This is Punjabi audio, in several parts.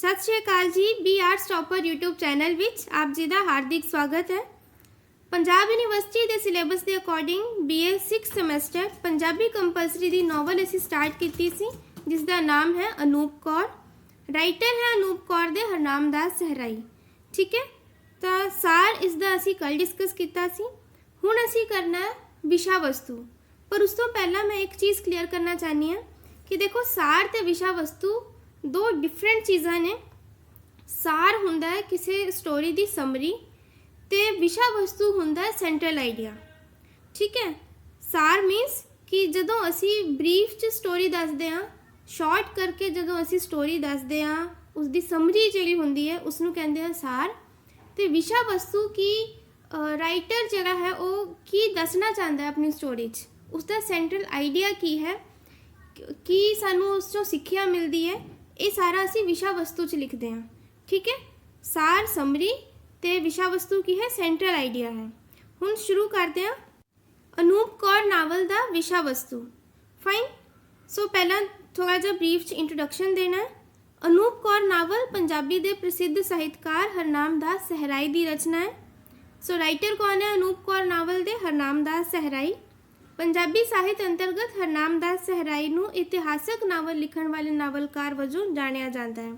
ਸਤਿ ਸ਼੍ਰੀ ਅਕਾਲ ਜੀ, B R stopper YouTube channel ਵਿੱਚ ਆਪ ਜੀ ਦਾ ਹਾਰਦਿਕ ਸਵਾਗਤ ਹੈ। ਪੰਜਾਬ ਯੂਨੀਵਰਸਿਟੀ ਦੇ ਸਿਲੇਬਸ ਦੇ according BA 6 semester Punjabi compulsory ਦੀ ਨੋਵਲ ਅਸੀਂ ਸਟਾਰਟ ਕੀਤੀ ਸੀ, ਜਿਸ ਦਾ ਨਾਮ ਹੈ ਅਨੂਪ ਕੌਰ। ਰਾਈਟਰ ਹੈ ਅਨੂਪ ਕੌਰ ਦੇ ਹਰਨਾਮ ਦਾਸ ਸਹਿਰਾਈ। ਠੀਕ ਹੈ? ਤਾਂ ਸਾਰ ਇਸ ਦਾ ਅਸੀਂ ਕੱਲ ਡਿਸਕਸ ਕੀਤਾ ਸੀ। ਹੁਣ ਅਸੀਂ ਕਰਨਾ ਹੈ ਵਿਸ਼ਾ ਵਸਤੂ ਪਰ ਉਸ ਤੋਂ ਪਹਿਲਾਂ ਮੈਂ ਇੱਕ ਚੀਜ਼ ਕਲੀਅਰ ਕਰਨਾ ਚਾਹਨੀ ਹਾਂ ਕਿ ਦੇਖੋ ਸਾਰ ਤੇ ਵਿਸ਼ਾ ਵਸਤੂ ਦੋ ਡਿਫਰੈਂਟ ਚੀਜ਼ਾਂ ਨੇ। ਸਾਰ ਹੁੰਦਾ ਹੈ ਕਿਸੇ ਸਟੋਰੀ ਦੀ ਸਮਰੀ ਤੇ ਵਿਸ਼ਾ ਵਸਤੂ ਹੁੰਦਾ ਹੈ ਸੈਂਟਰਲ ਆਈਡੀਆ ਠੀਕ ਹੈ? ਸਾਰ ਮੀਨਸ ਕਿ ਜਦੋਂ ਅਸੀਂ ਬਰੀਫ ਚ ਸਟੋਰੀ ਦੱਸਦੇ ਹਾਂ ਸ਼ਾਰਟ ਕਰਕੇ ਜਦੋਂ ਅਸੀਂ ਸਟੋਰੀ ਦੱਸਦੇ ਹਾਂ ਉਸ ਦੀ ਸਮਰੀ ਜਿਹੜੀ ਹੁੰਦੀ ਹੈ ਉਸ ਨੂੰ ਕਹਿੰਦੇ ਆ ਸਾਰ। ਤੇ ਵਿਸ਼ਾ ਵਸਤੂ ਕੀ ਰਾਈਟਰ ਜਿਹੜਾ ਹੈ, ਉਹ ਕੀ ਦੱਸਣਾ ਚਾਹੁੰਦਾ ਹੈ ਆਪਣੀ ਸਟੋਰੀ 'ਚ? ਉਸ ਦਾ ਸੈਂਟਰਲ ਆਈਡੀਆ ਕੀ ਹੈ? ਕੀ ਸਾਨੂੰ ਉਸ ਤੋਂ ਸਿੱਖਿਆ ਮਿਲਦੀ ਹੈ। ਇਹ ਸਾਰਾ ਅਸੀਂ ਵਿਸ਼ਾ ਵਸਤੂ 'ਚ ਲਿਖਦੇ ਹਾਂ, ਠੀਕ ਹੈ? ਸਾਰ, ਸਮਰੀ ਤੇ ਵਿਸ਼ਾ ਵਸਤੂ ਕੀ ਹੈ? ਸੈਂਟਰਲ ਆਈਡੀਆ ਹੈ। ਹੁਣ ਸ਼ੁਰੂ ਕਰਦੇ ਹਾਂ। ਅਨੂਪ ਕੌਰ ਨਾਵਲ ਦਾ ਵਿਸ਼ਾ ਵਸਤੂ ਫਾਈਨ ਸੋ ਪਹਿਲਾਂ ਥੋੜਾ ਜਿਹਾ ਬਰੀਫ ਚ ਇੰਟਰੋਡਕਸ਼ਨ ਦੇਣਾ ਹੈ। ਅਨੂਪ ਕੌਰ ਨਾਵਲ ਪੰਜਾਬੀ ਦੇ ਪ੍ਰਸਿੱਧ ਸਾਹਿਤਕਾਰ ਹਰਨਾਮ ਦਾਸ ਸਹਿਰਾਈ ਦੀ ਰਚਨਾ ਹੈ। ਸੋ ਰਾਈਟਰ ਕੌਣ ਹੈ? ਅਨੂਪ ਕੌਰ ਨਾਵਲ ਦੇ ਹਰਨਾਮ ਦਾਸ ਸਹਿਰਾਈ। ਪੰਜਾਬੀ ਸਾਹਿਤ ਅੰਤਰਗਤ ਹਰਨਾਮ ਦਾਸ ਸਹਿਰਾਈ ਨੂੰ ਇਤਿਹਾਸਕ ਨਾਵਲ ਲਿਖਣ ਵਾਲੇ ਨਾਵਲਕਾਰ ਵਜੋਂ ਜਾਣਿਆ ਜਾਂਦਾ ਹੈ।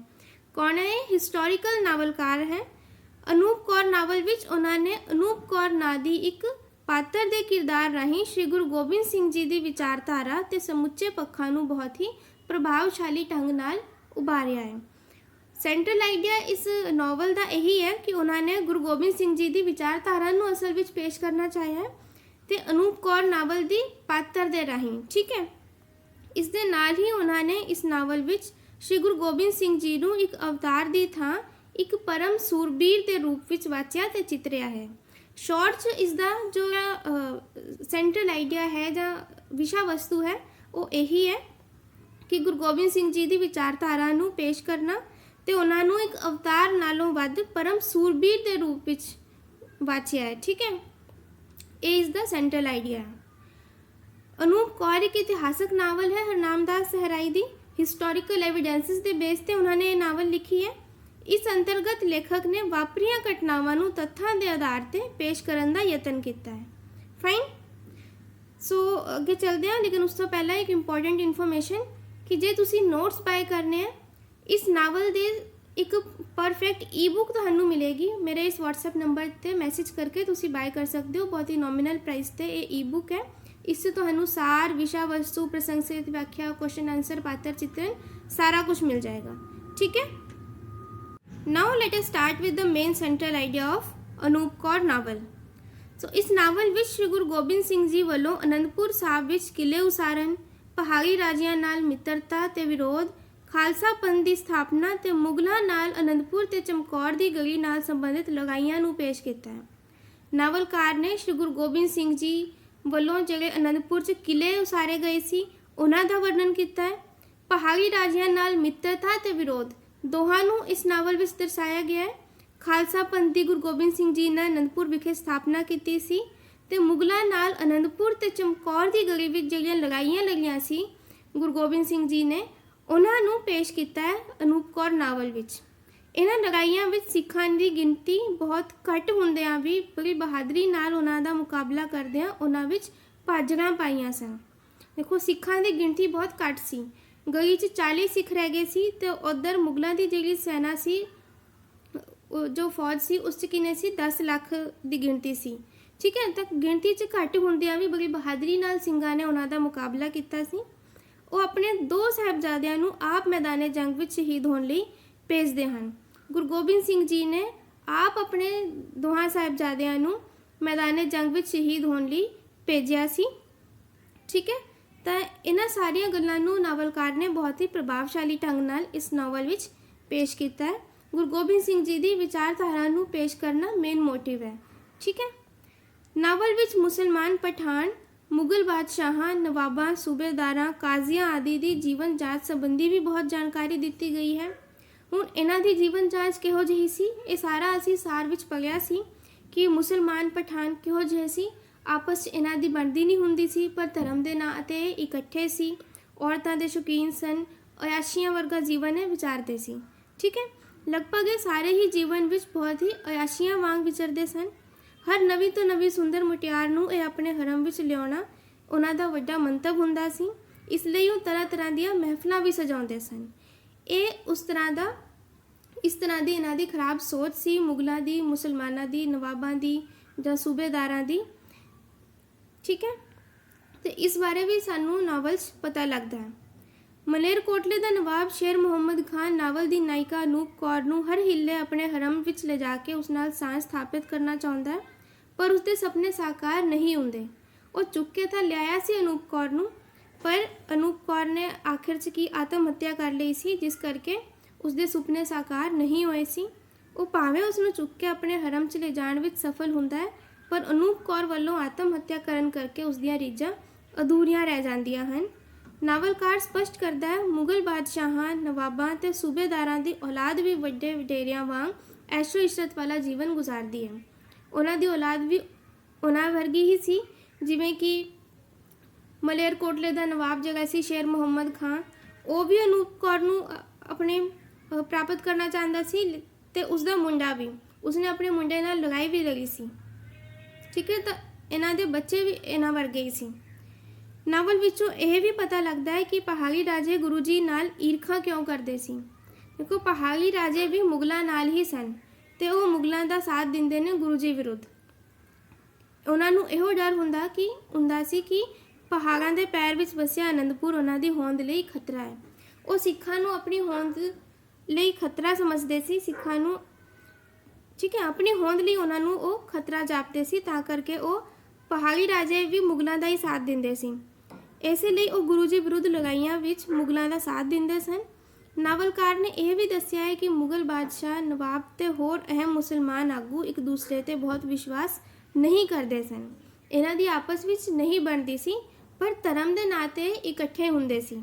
ਕੌਣ ਹੈ? ਇਹ ਹਿਸਟੋਰੀਕਲ ਨਾਵਲਕਾਰ ਹੈ। ਅਨੂਪ ਕੌਰ ਨਾਵਲ ਵਿੱਚ ਉਹਨਾਂ ਨੇ ਅਨੂਪ ਕੌਰ ਨਾਂ ਦੀ ਇੱਕ ਪਾਤਰ ਦੇ ਕਿਰਦਾਰ ਰਾਹੀਂ ਸ੍ਰੀ ਗੁਰੂ ਗੋਬਿੰਦ ਸਿੰਘ ਜੀ ਦੀ ਵਿਚਾਰਧਾਰਾ ਤੇ ਸਮੁੱਚੇ ਪੱਖਾਂ ਨੂੰ ਬਹੁਤ ਹੀ ਪ੍ਰਭਾਵਸ਼ਾਲੀ ਢੰਗ ਨਾਲ ਉਭਾਰਿਆ ਹੈ। ਸੈਂਟਰਲ ਆਈਡੀਆ ਇਸ ਨਾਵਲ ਦਾ ਇਹੀ ਹੈ ਕਿ ਉਹਨਾਂ ਨੇ ਗੁਰੂ ਗੋਬਿੰਦ ਸਿੰਘ ਜੀ ਦੀ ਵਿਚਾਰਧਾਰਾ ਨੂੰ ਅਸਲ ਵਿੱਚ ਪੇਸ਼ ਕਰਨਾ ਚਾਹਿਆ ਹੈ। ਤੇ ਅਨੂਪ ਕੌਰ ਨਾਵਲ ਦੀ ਪਾਤਰ ਦੇ ਰਾਹੀਂ, ਠੀਕ ਹੈ? ਇਸ ਦੇ ਨਾਲ ਹੀ ਉਹਨਾਂ ਨੇ ਇਸ ਨਾਵਲ ਵਿੱਚ ਸ੍ਰੀ ਗੁਰੂ ਗੋਬਿੰਦ ਸਿੰਘ ਜੀ ਨੂੰ ਇੱਕ ਅਵਤਾਰ ਦੀ ਥਾਂ, ਇੱਕ ਪਰਮ ਸੂਰਬੀਰ ਦੇ ਰੂਪ ਵਿੱਚ ਵਾਚਿਆ ਤੇ ਚਿਤਰਿਆ ਹੈ। ਸ਼ਾਰਟ 'ਚ ਇਸ ਦਾ ਜੋ ਸੈਂਟਰਲ ਆਈਡੀਆ ਹੈ ਜਾਂ ਵਿਸ਼ਾ ਵਸਤੂ ਹੈ, ਉਹ ਇਹੀ ਹੈ ਕਿ ਗੁਰੂ ਗੋਬਿੰਦ ਸਿੰਘ ਜੀ ਦੀ ਵਿਚਾਰਧਾਰਾ ਨੂੰ ਪੇਸ਼ ਕਰਨਾ ਤੇ ਉਹਨਾਂ ਨੂੰ ਇੱਕ ਅਵਤਾਰ ਨਾਲੋਂ ਵੱਧ ਪਰਮ ਸੂਰਬੀਰ ਦੇ ਰੂਪ ਵਿੱਚ ਵਾਚਿਆ ਹੈ, ਠੀਕ ਹੈ? ਇਹ ਇਸ ਦਾ ਸੈਂਟਰਲ ਆਈਡੀਆ ਹੈ ਅਨੂਪ ਕੌਰ ਇੱਕ ਇਤਿਹਾਸਕ ਨਾਵਲ ਹੈ, ਹਰਨਾਮਦਾਸ ਸਹਿਰਾਈ ਦੀ। ਹਿਸਟੋਰੀਕਲ ਐਵੀਡੈਂਸਸ ਦੇ ਬੇਸ ਤੇ ਉਹਨਾਂ ਨੇ ਇਹ ਨਾਵਲ ਲਿਖੀ ਹੈ। ਇਸ ਅੰਤਰਗਤ ਲੇਖਕ ਨੇ ਵਾਪਰੀਆਂ ਘਟਨਾਵਾਂ ਨੂੰ ਤੱਥਾਂ ਦੇ ਆਧਾਰ ਤੇ ਪੇਸ਼ ਕਰਨ ਦਾ ਯਤਨ ਕੀਤਾ ਹੈ। ਫਾਈਨ ਸੋ ਅੱਗੇ ਚੱਲਦੇ ਹਾਂ, ਲੇਕਿਨ ਉਸ ਤੋਂ ਪਹਿਲਾਂ ਇੱਕ ਇੰਪੋਰਟੈਂਟ ਇਨਫੋਰਮੇਸ਼ਨ ਕਿ ਜੇ ਤੁਸੀਂ ਨੋਟਸ ਬਾਏ ਕਰਨੇ ਆ, ਇਸ ਨਾਵਲ ਦੇ ਇੱਕ ਪਰਫੈਕਟ ਈ-ਬੁੱਕ ਤੁਹਾਨੂੰ ਮਿਲੇਗੀ। ਮੇਰੇ ਇਸ WhatsApp ਨੰਬਰ ਤੇ ਮੈਸੇਜ ਕਰਕੇ ਤੁਸੀਂ ਬਾਏ ਕਰ ਸਕਦੇ ਹੋ। ਬਹੁਤ ਹੀ ਨੋਮੀਨਲ ਪ੍ਰਾਈਸ ਤੇ ਇਹ ਈ-ਬੁੱਕ ਹੈ। ਇਸ 'ਚ ਤੁਹਾਨੂੰ ਸਾਰ ਵਿਸ਼ਾ ਵਸਤੂ ਪ੍ਰਸੰਗਸਿਤ ਵਿਆਖਿਆ ਕੁਐਸਚਨ ਆਨਸਰ ਪਾਤਰ ਚਿੱਤਰ ਸਾਰਾ ਕੁਝ ਮਿਲ ਜਾਏਗਾ। ਠੀਕ ਹੈ? Now let us start with the main central idea of Anoop Kaur novel so ਇਸ ਨਾਵਲ ਵਿੱਚ ਸ਼੍ਰੀ ਗੁਰੂ ਗੋਬਿੰਦ ਸਿੰਘ ਜੀ ਵੱਲੋਂ ਅਨੰਦਪੁਰ ਸਾਹਿਬ ਵਿੱਚ ਕਿਲੇ ਉਸਾਰਨ, ਪਹਾੜੀ ਰਾਜਿਆਂ ਨਾਲ ਮਿੱਤਰਤਾ ਤੇ ਵਿਰੋਧ ਖਾਲਸਾ ਪੰਥ ਦੀ ਸਥਾਪਨਾ ਤੇ ਮੁਗਲਾਂ ਨਾਲ ਅਨੰਦਪੁਰ ਤੇ ਚਮਕੌਰ ਦੀ ਗਲੀ ਨਾਲ ਸੰਬੰਧਿਤ ਲੜਾਈਆਂ ਨੂੰ ਪੇਸ਼ ਕੀਤਾ ਹੈ। ਨਾਵਲਕਾਰ ਨੇ ਸ਼੍ਰੀ ਗੁਰੂ ਗੋਬਿੰਦ ਸਿੰਘ ਜੀ ਵੱਲੋਂ ਜਿਹੜੇ ਅਨੰਦਪੁਰ 'ਚ ਕਿਲੇ ਉਸਾਰੇ ਗਏ ਸੀ, ਉਹਨਾਂ ਦਾ ਵਰਣਨ ਕੀਤਾ ਹੈ। ਪਹਾੜੀ ਰਾਜਿਆਂ ਨਾਲ ਮਿੱਤਰਤਾ ਤੇ ਵਿਰੋਧ, ਦੋਹਾਂ ਨੂੰ ਇਸ ਨਾਵਲ ਵਿੱਚ ਦਰਸਾਇਆ ਗਿਆ ਹੈ। ਖਾਲਸਾ ਪੰਥ ਦੀ ਗੁਰੂ ਗੋਬਿੰਦ ਸਿੰਘ ਜੀ ਨੇ ਅਨੰਦਪੁਰ ਵਿਖੇ ਸਥਾਪਨਾ ਕੀਤੀ ਸੀ ਤੇ ਮੁਗਲਾਂ ਨਾਲ ਅਨੰਦਪੁਰ ਤੇ ਚਮਕੌਰ ਦੀ ਗਲੀ ਵਿੱਚ ਜਿਹੜੀਆਂ ਲੜਾਈਆਂ ਲੜੀਆਂ ਸੀ, ਗੁਰੂ ਗੋਬਿੰਦ ਸਿੰਘ ਜੀ ਨੇ ਉਹਨਾਂ ਨੂੰ ਪੇਸ਼ ਕੀਤਾ ਹੈ ਅਨੂਪ ਕੌਰ ਨਾਵਲ ਵਿੱਚ। ਇਹਨਾਂ ਲੜਾਈਆਂ ਵਿੱਚ ਸਿੱਖਾਂ ਦੀ ਗਿਣਤੀ ਬਹੁਤ ਘੱਟ ਹੁੰਦਿਆਂ ਵੀ ਬੜੀ ਬਹਾਦਰੀ ਨਾਲ ਉਹਨਾਂ ਦਾ ਮੁਕਾਬਲਾ ਕਰਦਿਆਂ ਉਹਨਾਂ ਵਿੱਚ ਭਾਜੜਾਂ ਪਾਈਆਂ ਸਨ। ਦੇਖੋ, ਸਿੱਖਾਂ ਦੀ ਗਿਣਤੀ ਬਹੁਤ ਘੱਟ ਸੀ। ਗਲੀ 'ਚ 40 ਸਿੱਖ ਰਹਿ ਗਏ ਸੀ ਤੇ ਉਧਰ ਮੁਗਲਾਂ ਦੀ ਜਿਹੜੀ ਸੈਨਾ ਸੀ ਜੋ ਫੌਜ ਸੀ, ਉਸ 'ਚ ਕਿੰਨੇ ਸੀ? 10 ਲੱਖ ਦੀ ਗਿਣਤੀ ਸੀ। ਠੀਕ ਹੈ, ਤਾਂ ਗਿਣਤੀ 'ਚ ਘੱਟ ਹੁੰਦਿਆਂ ਵੀ ਬੜੀ ਬਹਾਦਰੀ ਨਾਲ ਸਿੰਘਾਂ ਨੇ ਉਹਨਾਂ ਦਾ ਮੁਕਾਬਲਾ ਕੀਤਾ ਸੀ। ਉਹ ਆਪਣੇ ਦੋ ਸਾਹਿਬਜ਼ਾਦਿਆਂ ਨੂੰ ਆਪ ਮੈਦਾਨੇ ਜੰਗ ਵਿੱਚ ਸ਼ਹੀਦ ਹੋਣ ਲਈ ਭੇਜਦੇ ਹਨ। ਗੁਰੂ ਗੋਬਿੰਦ ਸਿੰਘ ਜੀ ਨੇ ਆਪ ਆਪਣੇ ਦੋਹਾਂ ਸਾਹਿਬਜ਼ਾਦਿਆਂ ਨੂੰ ਮੈਦਾਨੇ ਜੰਗ ਵਿੱਚ ਸ਼ਹੀਦ ਹੋਣ ਲਈ ਭੇਜਿਆ ਸੀ। ਠੀਕ ਹੈ? ਤਾਂ ਇਹਨਾਂ ਸਾਰੀਆਂ ਗੱਲਾਂ ਨੂੰ ਨਾਵਲਕਾਰ ਨੇ ਬਹੁਤ ਹੀ ਪ੍ਰਭਾਵਸ਼ਾਲੀ ਢੰਗ ਨਾਲ ਇਸ ਨਾਵਲ ਵਿੱਚ ਪੇਸ਼ ਕੀਤਾ ਹੈ। ਗੁਰੂ ਗੋਬਿੰਦ ਸਿੰਘ ਜੀ ਦੀ ਵਿਚਾਰਧਾਰਾ ਨੂੰ ਪੇਸ਼ ਕਰਨਾ ਮੇਨ ਮੋਟਿਵ ਹੈ। ਠੀਕ ਹੈ? ਨਾਵਲ ਵਿੱਚ ਮੁਸਲਮਾਨ ਪਠਾਨ ਮੁਗਲ ਬਾਦਸ਼ਾਹਾਂ, ਨਵਾਬਾਂ, ਸੂਬੇਦਾਰਾਂ, ਕਾਜ਼ੀਆਂ ਆਦਿ ਦੀ ਜੀਵਨ ਜਾਂਚ ਸੰਬੰਧੀ ਵੀ ਬਹੁਤ ਜਾਣਕਾਰੀ ਦਿੱਤੀ ਗਈ ਹੈ। ਹੁਣ ਇਹਨਾਂ ਦੀ ਜੀਵਨ ਜਾਂਚ ਕਿਹੋ ਜਿਹੀ ਸੀ? ਇਹ ਸਾਰਾ ਅਸੀਂ ਸਾਰ ਵਿੱਚ ਪੜਿਆ ਸੀ ਕਿ ਮੁਸਲਮਾਨ ਪਠਾਨ ਕਿਹੋ ਜਿਹੇ ਸੀ। ਆਪਸ 'ਚ ਇਹਨਾਂ ਦੀ ਬਣਦੀ ਨਹੀਂ ਹੁੰਦੀ ਸੀ, ਪਰ ਧਰਮ ਦੇ ਨਾਂ ਅਤੇ ਇਹ ਇਕੱਠੇ ਸੀ। ਔਰਤਾਂ ਦੇ ਸ਼ੌਕੀਨ ਸਨ, ਅਯਾਸ਼ੀਆਂ ਵਰਗਾ ਜੀਵਨ ਇਹ ਵਿਚਾਰਦੇ ਸੀ। ਠੀਕ ਹੈ? ਲਗਭਗ ਇਹ ਸਾਰੇ ਹੀ ਜੀਵਨ ਵਿੱਚ ਬਹੁਤ ਹੀ ਅਯਾਸ਼ੀਆਂ ਵਾਂਗ ਵਿਚਰਦੇ ਸਨ। ਹਰ ਨਵੀਂ ਤੋਂ ਨਵੀਂ ਸੁੰਦਰ ਮੁਟਿਆਰ ਨੂੰ ਇਹ ਆਪਣੇ ਹਰਮ ਵਿੱਚ ਲਿਆਉਣਾ ਉਹਨਾਂ ਦਾ ਵੱਡਾ ਮੰਤਵ ਹੁੰਦਾ ਸੀ। ਇਸ ਲਈ ਉਹ ਤਰ੍ਹਾਂ ਤਰ੍ਹਾਂ ਦੀਆਂ ਮਹਿਫਲਾਂ ਵੀ ਸਜਾਉਂਦੇ ਸਨ। ਇਹ ਉਸ ਤਰ੍ਹਾਂ ਦਾ, ਇਸ ਤਰ੍ਹਾਂ ਦੀ ਇਹਨਾਂ ਦੀ ਖਰਾਬ ਸੋਚ ਸੀ, ਮੁਗਲਾਂ ਦੀ, ਮੁਸਲਮਾਨਾਂ ਦੀ, ਨਵਾਬਾਂ ਦੀ ਜਾਂ ਸੂਬੇਦਾਰਾਂ ਦੀ। ਠੀਕ ਹੈ? ਤੇ ਇਸ ਬਾਰੇ ਵੀ ਸਾਨੂੰ ਨਾਵਲ 'ਚ ਪਤਾ ਲੱਗਦਾ ਹੈ। ਮਲੇਰਕੋਟਲੇ ਦਾ ਨਵਾਬ ਸ਼ੇਰ ਮੁਹੰਮਦ ਖਾਨ ਨਾਵਲ ਦੀ ਨਾਇਕਾ ਅਨੂਪ ਕੌਰ ਨੂੰ ਹਰ ਹਿੱਲੇ ਆਪਣੇ ਹਰਮ ਵਿੱਚ ਲਿਜਾ ਕੇ ਉਸ ਨਾਲ ਸਾਂਝ ਸਥਾਪਿਤ ਕਰਨਾ ਚਾਹੁੰਦਾ ਹੈ। ਪਰ ਉਸਦੇ ਸੁਪਨੇ ਸਾਕਾਰ ਨਹੀਂ ਹੁੰਦੇ। ਉਹ ਚੁੱਕ ਕੇ ਤਾਂ ਲਿਆਇਆ ਸੀ ਅਨੂਪ ਕੌਰ ਨੂੰ, ਪਰ ਅਨੂਪ ਕੌਰ ਨੇ ਆਖਿਰ 'ਚ ਕੀ ਆਤਮ ਹੱਤਿਆ ਕਰ ਲਈ ਸੀ, ਜਿਸ ਕਰਕੇ ਉਸਦੇ ਸੁਪਨੇ ਸਾਕਾਰ ਨਹੀਂ ਹੋਏ ਸੀ। ਉਹ ਭਾਵੇਂ ਉਸ ਨੂੰ ਚੁੱਕ ਕੇ ਆਪਣੇ ਹਰਮ 'ਚ ਲੈ ਜਾਣ ਵਿੱਚ ਸਫਲ ਹੁੰਦਾ ਹੈ, ਪਰ ਅਨੂਪ ਕੌਰ ਵੱਲੋਂ ਆਤਮ ਹੱਤਿਆ ਕਰਨ ਕਰਕੇ ਉਸ ਦੀਆਂ ਰੀਝਾਂ ਅਧੂਰੀਆਂ ਰਹਿ ਜਾਂਦੀਆਂ ਹਨ। ਨਾਵਲਕਾਰ ਸਪਸ਼ਟ ਕਰਦਾ ਹੈ, ਮੁਗਲ ਬਾਦਸ਼ਾਹਾਂ, ਨਵਾਬਾਂ ਤੇ ਸੂਬੇਦਾਰਾਂ ਦੀ ਔਲਾਦ ਵੀ ਵੱਡੇ ਵਡੇਰਿਆਂ ਵਾਂਗ ਐਸ਼ੋ ਇਸ਼ਰਤ ਵਾਲਾ ਜੀਵਨ ਗੁਜ਼ਾਰਦੀ ਹੈ। ਉਹਨਾਂ ਦੀ ਔਲਾਦ ਵੀ ਉਹਨਾਂ ਵਰਗੀ ਹੀ ਸੀ, ਜਿਵੇਂ ਕਿ ਮਲੇਰਕੋਟਲੇ ਦਾ ਨਵਾਬ ਜਗਾ ਸੀ ਸ਼ੇਰ ਮੁਹੰਮਦ ਖਾਨ। ਉਹ ਵੀ ਅਨੂਪ ਕੌਰ ਨੂੰ ਆਪਣੇ ਪ੍ਰਾਪਤ ਕਰਨਾ ਚਾਹੁੰਦਾ ਸੀ ਲ- ਤੇ ਉਸ ਦਾ ਮੁੰਡਾ ਵੀ। ਉਸਨੇ ਆਪਣੇ ਮੁੰਡੇ ਨਾਲ ਲੜਾਈ ਵੀ ਲੜੀ ਸੀ। ਠੀਕ ਹੈ, ਤਾਂ ਇਹਨਾਂ ਦੇ ਬੱਚੇ ਵੀ ਇਹਨਾਂ ਵਰਗੇ ਹੀ ਸੀ। ਨਾਵਲ ਵਿੱਚੋਂ ਇਹ ਵੀ ਪਤਾ ਲੱਗਦਾ ਹੈ ਕਿ ਪਹਾੜੀ ਰਾਜੇ ਗੁਰੂ ਜੀ ਨਾਲ ਈਰਖਾ ਕਿਉਂ ਕਰਦੇ ਸੀ? ਦੇਖੋ, ਪਹਾੜੀ ਰਾਜੇ ਵੀ ਮੁਗਲਾਂ ਨਾਲ ਹੀ ਸਨ। ਤੇ ਉਹ ਮੁਗਲਾਂ ਦਾ ਸਾਥ ਦਿੰਦੇ ਨੇ ਗੁਰੂ ਜੀ ਵਿਰੁੱਧ। ਉਹਨਾਂ ਨੂੰ ਇਹੋ ਡਰ ਹੁੰਦਾ ਕਿ, ਹੁੰਦਾ ਸੀ ਕਿ ਪਹਾੜਾਂ ਦੇ ਪੈਰ ਵਿੱਚ ਵਸਿਆ ਅਨੰਦਪੁਰ ਉਹਨਾਂ ਦੀ ਹੋਂਦ ਲਈ ਖਤਰਾ ਹੈ। ਉਹ ਸਿੱਖਾਂ ਨੂੰ ਆਪਣੀ ਹੋਂਦ ਲਈ ਖਤਰਾ ਸਮਝਦੇ ਸੀ, ਸਿੱਖਾਂ ਨੂੰ ਠੀਕ ਹੈ, ਆਪਣੀ ਹੋਂਦ ਲਈ ਉਹਨਾਂ ਨੂੰ ਉਹ ਖਤਰਾ ਜਾਪਦੇ ਸੀ, ਤਾਂ ਕਰਕੇ ਉਹ ਪਹਾੜੀ ਰਾਜੇ ਵੀ ਮੁਗਲਾਂ ਦਾ ਹੀ ਸਾਥ ਦਿੰਦੇ ਸੀ। ਇਸੇ ਲਈ ਉਹ ਗੁਰੂ ਜੀ ਵਿਰੁੱਧ ਲੜਾਈਆਂ ਵਿੱਚ ਮੁਗਲਾਂ ਦਾ ਸਾਥ ਦਿੰਦੇ ਸਨ। ਨਾਵਲਕਾਰ ਨੇ ਇਹ ਵੀ ਦੱਸਿਆ ਹੈ ਕਿ ਮੁਗਲ ਬਾਦਸ਼ਾਹ ਨਵਾਬ ਤੇ ਹੋਰ ਅਹਿਮ ਮੁਸਲਮਾਨ ਆਗੂ ਇੱਕ ਦੂਸਰੇ ਤੇ ਬਹੁਤ ਵਿਸ਼ਵਾਸ ਨਹੀਂ ਕਰਦੇ ਸਨ। ਇਹਨਾਂ ਦੀ ਆਪਸ ਵਿੱਚ ਨਹੀਂ ਬਣਦੀ ਸੀ, ਪਰ ਧਰਮ ਦੇ ਨਾਂ ਤੇ ਇਕੱਠੇ ਹੁੰਦੇ ਸੀ।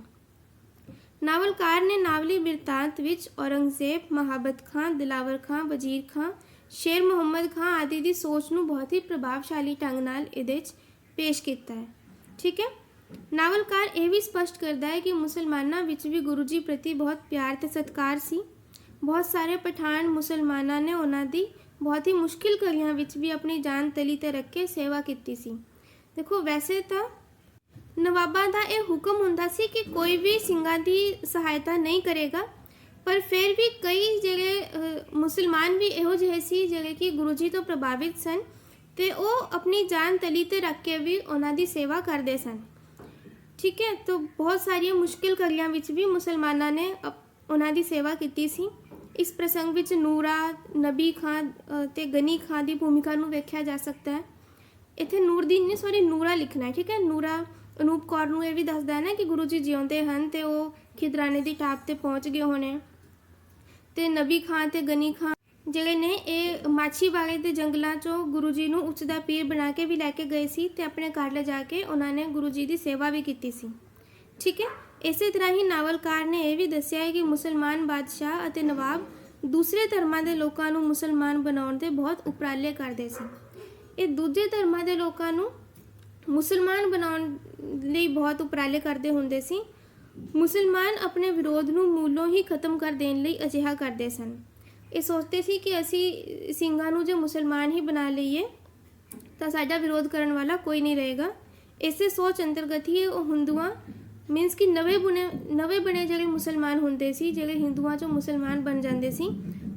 ਨਾਵਲਕਾਰ ਨੇ ਨਾਵਲੀ ਬਿਰਤਾਂਤ ਵਿੱਚ ਔਰੰਗਜ਼ੇਬ, ਮਹਾਬਤ ਖਾਨ, ਦਿਲਾਵਰ ਖਾਨ, ਵਜ਼ੀਰ ਖਾਨ, ਸ਼ੇਰ ਮੁਹੰਮਦ ਖਾਨ ਆਦਿ ਦੀ ਸੋਚ ਨੂੰ ਬਹੁਤ ਹੀ ਪ੍ਰਭਾਵਸ਼ਾਲੀ ਢੰਗ ਨਾਲ ਇਹਦੇ 'ਚ ਪੇਸ਼ ਕੀਤਾ ਹੈ। ਠੀਕ ਹੈ? ਨਾਵਲਕਾਰ ਇਹ ਵੀ ਸਪਸ਼ਟ ਕਰਦਾ ਹੈ ਕਿ ਮੁਸਲਮਾਨਾਂ ਵਿੱਚ ਵੀ ਗੁਰੂ ਜੀ ਪ੍ਰਤੀ ਬਹੁਤ ਪਿਆਰ ਤੇ ਸਤਿਕਾਰ ਸੀ। ਬਹੁਤ ਸਾਰੇ ਪਠਾਨ ਮੁਸਲਮਾਨਾਂ ਨੇ ਉਹਨਾਂ ਦੀ ਬਹੁਤ ਹੀ ਮੁਸ਼ਕਿਲ ਘੜੀਆਂ ਵਿੱਚ ਵੀ ਆਪਣੀ ਜਾਨ ਤਲੀ ਤੇ ਰੱਖ ਕੇ ਸੇਵਾ ਕੀਤੀ ਸੀ। ਦੇਖੋ, ਵੈਸੇ ਤਾਂ ਨਵਾਬਾਂ ਦਾ ਇਹ ਹੁਕਮ ਹੁੰਦਾ ਸੀ ਕਿ ਕੋਈ ਵੀ ਸਿੰਘਾਂ ਦੀ ਸਹਾਇਤਾ ਨਹੀਂ ਕਰੇਗਾ, ਪਰ ਫਿਰ ਵੀ ਕਈ ਜਿਹੜੇ ਮੁਸਲਮਾਨ ਵੀ ਇਹੋ ਜਿਹੇ ਸੀ ਜਿਹੜੇ ਕਿ ਗੁਰੂ ਜੀ ਤੋਂ ਪ੍ਰਭਾਵਿਤ ਸਨ ਤੇ ਉਹ ਆਪਣੀ ਜਾਨ ਤਲੀ ਤੇ ਰੱਖ ਕੇ ਵੀ ਉਹਨਾਂ ਦੀ ਸੇਵਾ ਕਰਦੇ ਸਨ। ਠੀਕ ਹੈ ਤਾਂ ਬਹੁਤ ਸਾਰੀਆਂ ਮੁਸ਼ਕਿਲ ਘੜੀਆਂ ਵਿੱਚ ਵੀ ਮੁਸਲਮਾਨਾਂ ਨੇ ਅਪ- ਉਹਨਾਂ ਦੀ ਸੇਵਾ ਕੀਤੀ ਸੀ। ਇਸ ਪ੍ਰਸੰਗ ਵਿੱਚ ਨੂਰਾ ਨਬੀ ਖਾਨ ਅ, ਤੇ ਗਨੀ ਖਾਨ ਦੀ ਭੂਮਿਕਾ ਨੂੰ ਵੇਖਿਆ ਜਾ ਸਕਦਾ ਹੈ। ਇੱਥੇ ਨੂਰਦੀਨ ਨੇ ਸੌਰੀ ਨੂਰਾ ਲਿਖਣਾ ਹੈ ਠੀਕ ਹੈ ਨੂਰਾ ਅਨੂਪ ਕੌਰ ਨੂੰ ਇਹ ਵੀ ਦੱਸਦਾ ਹੈ ਨਾ ਕਿ ਗੁਰੂ ਜੀ ਜਿਉਂਦੇ ਹਨ ਤੇ ਉਹ ਖਿਦਰਾਨੇ ਦੀ ਟਾਪ ਤੇ ਪਹੁੰਚ ਗਏ ਹੋਣੇ। ਤੇ ਨਬੀ ਖਾਨ ਤੇ ਗਨੀ ਖਾਨ ਜਿਹੜੇ ਨੇ ਇਹ ਮਾਛੀਵਾੜੇ ਦੇ ਜੰਗਲਾਂ ਚੋਂ ਗੁਰੂ ਜੀ ਨੂੰ ਉੱਚ ਦਾ ਪੀਰ ਬਣਾ ਕੇ ਵੀ ਲੈ ਕੇ ਗਏ ਸੀ ਤੇ ਆਪਣੇ ਘਰ ਲੈ ਜਾ ਕੇ ਉਹਨਾਂ ਨੇ ਗੁਰੂ ਜੀ ਦੀ ਸੇਵਾ ਵੀ ਕੀਤੀ ਸੀ। ਠੀਕ ਹੈ? ਇਸੇ ਤਰ੍ਹਾਂ ਹੀ ਨਾਵਲਕਾਰ ਨੇ ਇਹ ਵੀ ਦੱਸਿਆ ਹੈ ਕਿ ਮੁਸਲਮਾਨ ਬਾਦਸ਼ਾਹ ਅਤੇ ਨਵਾਬ ਦੂਸਰੇ ਧਰਮਾਂ ਦੇ ਲੋਕਾਂ ਨੂੰ ਮੁਸਲਮਾਨ ਬਣਾਉਣ ਦੇ ਬਹੁਤ ਉਪਰਾਲੇ ਕਰਦੇ ਸੀ। ਇਹ ਦੂਜੇ ਧਰਮਾਂ ਦੇ ਲੋਕਾਂ ਨੂੰ ਮੁਸਲਮਾਨ ਬਣਾਉਣ ਲਈ ਬਹੁਤ ਉਪਰਾਲੇ ਕਰਦੇ ਹੁੰਦੇ ਸੀ। ਮੁਸਲਮਾਨ ਆਪਣੇ ਵਿਰੋਧ ਨੂੰ ਮੂਲੋਂ ਹੀ ਖਤਮ ਕਰ ਦੇਣ ਲਈ ਅਜਿਹਾ ਕਰਦੇ ਸਨ। ਇਹ ਸੋਚਦੇ ਸੀ ਕਿ ਅਸੀਂ ਸਿੰਘਾਂ ਨੂੰ ਜੇ ਮੁਸਲਮਾਨ ਹੀ ਬਣਾ ਲਈਏ, ਤਾਂ ਸਾਡਾ ਵਿਰੋਧ ਕਰਨ ਵਾਲਾ ਕੋਈ ਨਹੀਂ ਰਹੇਗਾ। ਇਸੇ ਸੋਚ ਅੰਤਰਗਤ ਹੀ ਉਹ ਹਿੰਦੂਆਂ ਮੀਨਸ ਕਿ ਨਵੇਂ ਬੁਣੇ, ਨਵੇਂ ਬਣੇ ਜਿਹੜੇ ਮੁਸਲਮਾਨ ਹੁੰਦੇ ਸੀ, ਜਿਹੜੇ ਹਿੰਦੂਆਂ ਚੋਂ ਮੁਸਲਮਾਨ ਬਣ ਜਾਂਦੇ ਸੀ,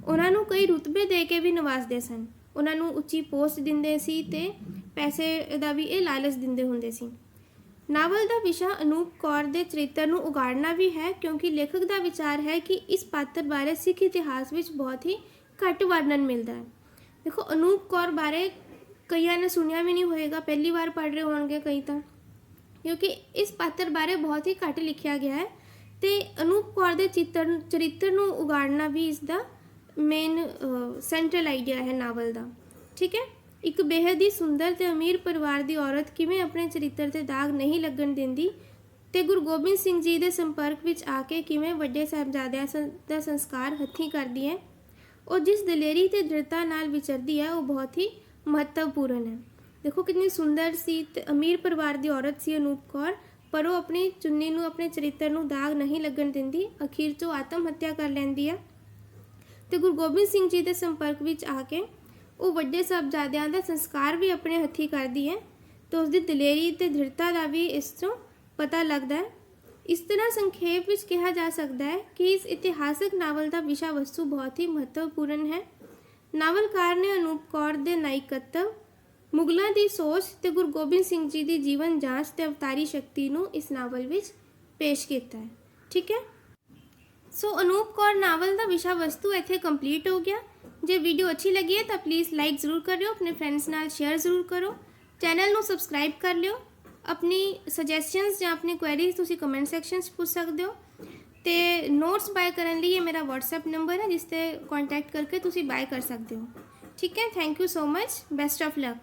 ਉਹਨਾਂ ਨੂੰ ਕਈ ਰੁਤਬੇ ਦੇ ਕੇ ਵੀ ਨਵਾਜ਼ਦੇ ਸਨ। ਉਹਨਾਂ ਨੂੰ ਉੱਚੀ ਪੋਸਟ ਦਿੰਦੇ ਸੀ ਤੇ ਪੈਸੇ ਦਾ ਵੀ ਇਹ ਲਾਲਚ ਦਿੰਦੇ ਹੁੰਦੇ ਸੀ। ਨਾਵਲ ਦਾ ਵਿਸ਼ਾ ਅਨੂਪ ਕੌਰ ਦੇ ਚਰਿੱਤਰ ਨੂੰ ਉਗਾੜਨਾ ਵੀ ਹੈ ਕਿਉਂਕਿ ਲੇਖਕ ਦਾ ਵਿਚਾਰ ਹੈ ਕਿ ਇਸ ਪਾਤਰ ਬਾਰੇ ਸਿੱਖ ਇਤਿਹਾਸ ਵਿੱਚ ਬਹੁਤ ਹੀ ਘੱਟ ਵਰਣਨ ਮਿਲਦਾ ਹੈ। ਦੇਖੋ, ਅਨੂਪ ਕੌਰ ਬਾਰੇ ਕਈਆਂ ਨੇ ਸੁਣਿਆ ਵੀ ਨਹੀਂ ਹੋਏਗਾ, ਪਹਿਲੀ ਵਾਰ ਪੜ੍ਹ ਰਹੇ ਹੋਣਗੇ ਕਈ ਤਾਂ। ਕਿਉਂਕਿ ਇਸ ਪਾਤਰ ਬਾਰੇ ਬਹੁਤ ਹੀ ਘੱਟ ਲਿਖਿਆ ਗਿਆ ਹੈ ਤੇ ਅਨੂਪ ਕੌਰ ਦੇ ਚਿੱਤਰ ਚਰਿੱਤਰ ਨੂੰ ਉਗਾੜਨਾ ਵੀ ਇਸ ਦਾ ਮੇਨ ਸੈਂਟਰਲ ਆਈਡੀਆ ਹੈ ਨਾਵਲ ਦਾ। ਠੀਕ ਹੈ? ਇੱਕ ਬੇਹੱਦ ਹੀ ਸੁੰਦਰ ਤੇ ਅਮੀਰ ਪਰਿਵਾਰ ਦੀ ਔਰਤ ਕਿਵੇਂ ਆਪਣੇ ਚਰਿੱਤਰ ਤੇ ਦਾਗ ਨਹੀਂ ਲੱਗਣ ਦਿੰਦੀ? ਤੇ ਗੁਰੂ ਗੋਬਿੰਦ ਸਿੰਘ ਜੀ ਦੇ ਸੰਪਰਕ ਵਿੱਚ ਆ ਕੇ ਕਿਵੇਂ ਵੱਡੇ ਸਾਹਿਬਜ਼ਾਦਿਆਂ ਸੰ- ਦਾ ਸੰਸਕਾਰ ਹੱਥੀਂ ਕਰਦੀ ਹੈ? ਉਹ ਜਿਸ ਦਲੇਰੀ ਤੇ ਦ੍ਰਿੜਤਾ ਨਾਲ ਵਿਚਰਦੀ ਹੈ, ਉਹ ਬਹੁਤ ਹੀ ਮਹੱਤਵਪੂਰਨ ਹੈ। ਦੇਖੋ ਕਿੰਨੀ ਸੁੰਦਰ ਸੀ ਤੇ ਅਮੀਰ ਪਰਿਵਾਰ ਦੀ ਔਰਤ ਸੀ ਅਨੂਪ ਕੌਰ, ਪਰ ਉਹ ਆਪਣੀ ਚੁੰਨੀ ਨੂੰ, ਆਪਣੇ ਚਰਿੱਤਰ ਨੂੰ ਦਾਗ ਨਹੀਂ ਲੱਗਣ ਦਿੰਦੀ, ਅਖੀਰ 'ਚ ਆਤਮ ਹੱਤਿਆ ਕਰ ਲੈਂਦੀ ਹੈ। ਤੇ ਗੁਰੂ ਗੋਬਿੰਦ ਸਿੰਘ ਜੀ ਦੇ ਸੰਪਰਕ ਵਿੱਚ ਆ ਕੇ ਉਹ ਵੱਡੇ ਸਾਹਿਬਜ਼ਾਦਿਆਂ ਦਾ ਸੰਸਕਾਰ ਵੀ ਆਪਣੇ ਹੱਥੀਂ ਕਰਦੀ ਹੈ ਤੇ ਉਸ ਦੀ ਦਲੇਰੀ ਤੇ ਦ੍ਰਿੜਤਾ ਦਾ ਵੀ ਇਸ ਤੋਂ ਪਤਾ ਲੱਗਦਾ ਹੈ। ਇਸ ਤਰ੍ਹਾਂ ਸੰਖੇਪ ਵਿੱਚ ਕਿਹਾ ਜਾ ਸਕਦਾ ਹੈ ਕਿ ਇਸ ਇਤਿਹਾਸਕ ਨਾਵਲ ਦਾ ਵਿਸ਼ਾ ਵਸਤੂ ਬਹੁਤ ਹੀ ਮਹੱਤਵਪੂਰਨ ਹੈ। ਨਾਵਲਕਾਰ ਨੇ ਅਨੂਪ ਕੌਰ ਦੇ ਨਾਇਕਤਵ, ਮੁਗਲਾਂ ਦੀ ਸੋਚ ਤੇ ਗੁਰੂ ਗੋਬਿੰਦ ਸਿੰਘ ਜੀ ਦੀ ਜੀਵਨ ਜਾਂਚ ਤੇ ਅਵਤਾਰੀ ਸ਼ਕਤੀ ਨੂੰ ਇਸ ਨਾਵਲ ਵਿੱਚ ਪੇਸ਼ ਕੀਤਾ ਹੈ। ਠੀਕ ਹੈ? ਸੋ ਅਨੂਪ ਕੌਰ ਨਾਵਲ ਦਾ ਵਿਸ਼ਾ ਵਸਤੂ ਇੱਥੇ ਕੰਪਲੀਟ ਹੋ ਗਿਆ। ਜੇ ਵੀਡੀਓ ਅੱਛੀ ਲੱਗੀ ਹੈ ਤਾਂ ਪਲੀਜ਼ ਲਾਈਕ ਜ਼ਰੂਰ ਕਰਿਓ, ਆਪਣੇ ਫਰੈਂਡਸ ਨਾਲ ਸ਼ੇਅਰ ਜ਼ਰੂਰ ਕਰੋ ਚੈਨਲ ਨੂੰ ਸਬਸਕ੍ਰਾਈਬ ਕਰ ਲਿਓ, ਆਪਣੀ ਸੁਜੈਸ਼ਨਸ ਜਾਂ ਆਪਣੀ ਕੁਐਰੀਜ਼ ਤੁਸੀਂ ਕਮੈਂਟ ਸੈਕਸ਼ਨ 'ਚ ਪੁੱਛ ਸਕਦੇ ਹੋ, ਤੇ ਨੋਟਸ ਬਾਏ ਕਰਨ ਲਈ ਇਹ ਮੇਰਾ WhatsApp ਨੰਬਰ ਹੈ, ਜਿਸ ਤੇ ਕੰਟੈਕਟ ਕਰਕੇ ਤੁਸੀਂ ਬਾਏ ਕਰ ਸਕਦੇ ਹੋ। ਠੀਕ ਹੈ thank you so much best of luck